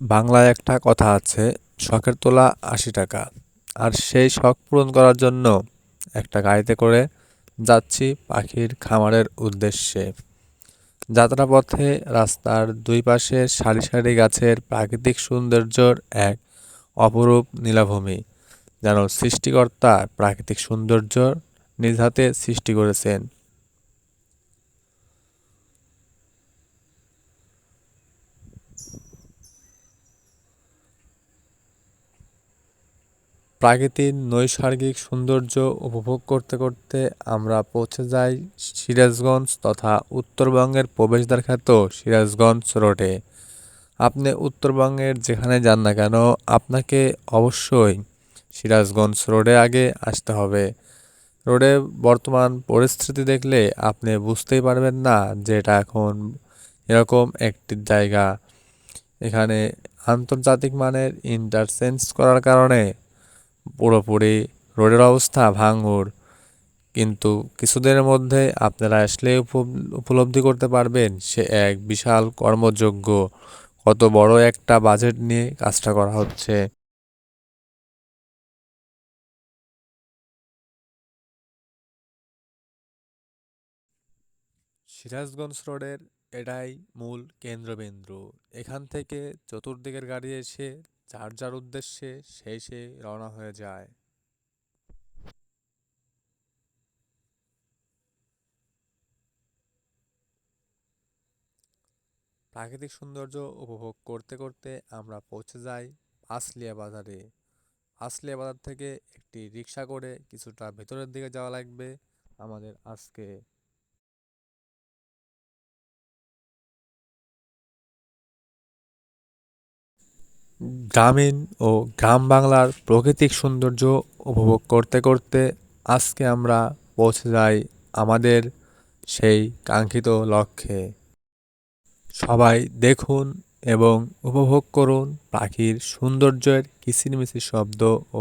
বাংলায় একটা কথা আছে, শখের তোলা আশি টাকা। আর সেই শখ পূরণ করার জন্য একটা গাড়িতে করে যাচ্ছি পাখির খামারের উদ্দেশ্যে। যাত্রাপথে রাস্তার দুই পাশে সারি সারি গাছের প্রাকৃতিক সৌন্দর্যর এক অপরূপ নীলাভূমি, যেন সৃষ্টিকর্তা প্রাকৃতিক সৌন্দর্য নিজ হাতে সৃষ্টি করেছেন। প্রাকৃতিক নৈসর্গিক সৌন্দর্য উপভোগ করতে করতে আমরা পৌঁছে যাই সিরাজগঞ্জ তথা উত্তরবঙ্গের প্রবেশদ্বার খ্যাত সিরাজগঞ্জ রোডে। আপনি উত্তরবঙ্গের যেখানে যান না কেন, আপনাকে অবশ্যই সিরাজগঞ্জ রোডে আগে আসতে হবে। রোডে বর্তমান পরিস্থিতি দেখলে আপনি বুঝতেই পারবেন না যে এটা এখন এরকম একটি জায়গা। এখানে আন্তর্জাতিক মানের ইন্টারচেঞ্জ করার কারণে পুরোপুরি রোডের অবস্থা ভাঙুর কিন্তু কিছুদিনের মধ্যে আপনারা আসলে উপলব্ধি করতে পারবেন সে এক বিশাল কর্মযোগ্য কত বড় একটা বাজেট নিয়ে কাজটা করা হচ্ছে। সিরাজগঞ্জ রোডের এটাই মূল কেন্দ্রবিন্দু। এখান থেকে চতুর্দিকের গাড়ি এসে যার যার উদ্দেশ্যে সেই সে রওনা হয়ে যায়। প্রাকৃতিক সৌন্দর্য উপভোগ করতে করতে আমরা পৌঁছে যাই আসলিয়া বাজারে। আসলিয়া বাজার থেকে একটি রিক্সা করে কিছুটা ভেতরের দিকে যাওয়া লাগবে আমাদের আজকে। গ্রামীণ ও গ্রাম বাংলার প্রাকৃতিক সৌন্দর্য উপভোগ করতে করতে আজকে আমরা পৌঁছে যাই আমাদের সেই কাঙ্ক্ষিত লক্ষ্যে। সবাই দেখুন এবং উপভোগ করুন পাখির সৌন্দর্যের কিচিরমিচির শব্দ ও